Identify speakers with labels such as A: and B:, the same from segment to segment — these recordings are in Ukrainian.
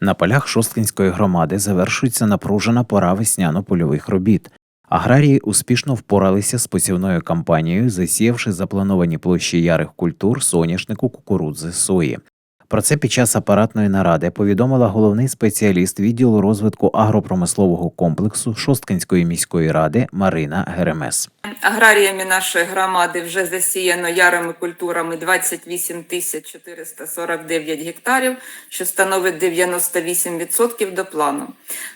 A: На полях Шосткинської громади завершується напружена пора весняно-польових робіт. Аграрії успішно впоралися з посівною кампанією, засіявши заплановані площі ярих культур соняшнику, кукурудзи, сої. Про це під час апаратної наради повідомила головний спеціаліст відділу розвитку агропромислового комплексу Шосткинської міської ради Марина Геремес.
B: Аграріями нашої громади вже засіяно ярими культурами 28 тисяч 449 гектарів, що становить 98% до плану.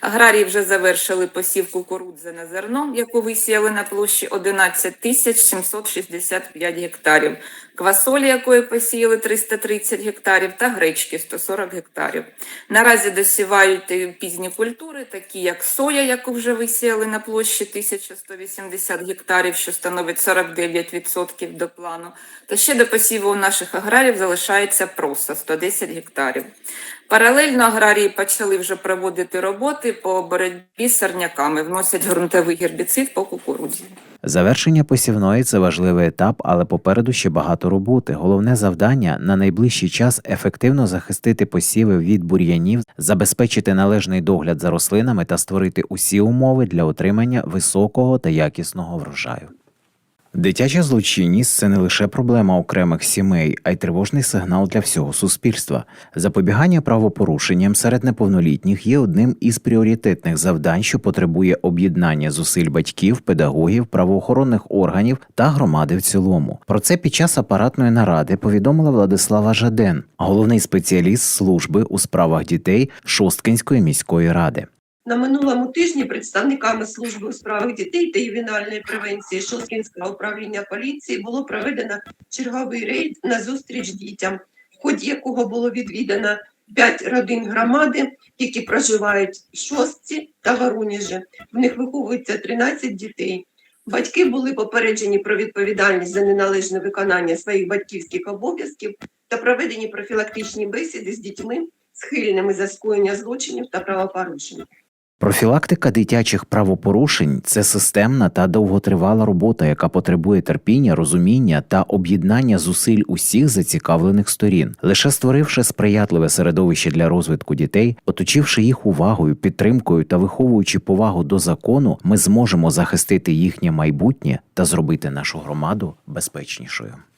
B: Аграрії вже завершили посів кукурудзи на зерно, яку висіяли на площі 11 тисяч 765 гектарів, квасолі, якої посіяли 330 гектарів, та гречки 140 гектарів. Наразі досівають пізні культури, такі як соя, яку вже висіяли на площі 1180 гектарів, що становить 49% до плану. Та ще до посіву у наших аграрів залишається проса 110 гектарів. Паралельно аграрії почали вже проводити роботи по боротьбі з сорняками, вносять ґрунтовий гербіцид по кукурудзі.
A: Завершення посівної це важливий етап, але попереду ще багато роботи. Головне завдання на найближчий час ефективно захистити посіви від бур'янів, забезпечити належний догляд за рослинами та створити усі умови для отримання високого та якісного врожаю. Дитяча злочинність це не лише проблема окремих сімей, а й тривожний сигнал для всього суспільства. Запобігання правопорушенням серед неповнолітніх є одним із пріоритетних завдань, що потребує об'єднання зусиль батьків, педагогів, правоохоронних органів та громади в цілому. Про це під час апаратної наради повідомила Владислава Жаден, головний спеціаліст служби у справах дітей Шосткинської міської ради.
C: На минулому тижні представниками служби у справах дітей та ювенальної превенції Шосткінського управління поліції було проведено черговий рейд на зустріч дітям, в ході якого було відвідано 5 родин громади, які проживають в Шостці та Воронежі. В них виховується 13 дітей. Батьки були попереджені про відповідальність за неналежне виконання своїх батьківських обов'язків та проведені профілактичні бесіди з дітьми, схильними за скоєння злочинів та правопорушень.
A: Профілактика дитячих правопорушень це системна та довготривала робота, яка потребує терпіння, розуміння та об'єднання зусиль усіх зацікавлених сторін. Лише створивши сприятливе середовище для розвитку дітей, оточивши їх увагою, підтримкою та виховуючи повагу до закону, ми зможемо захистити їхнє майбутнє та зробити нашу громаду безпечнішою.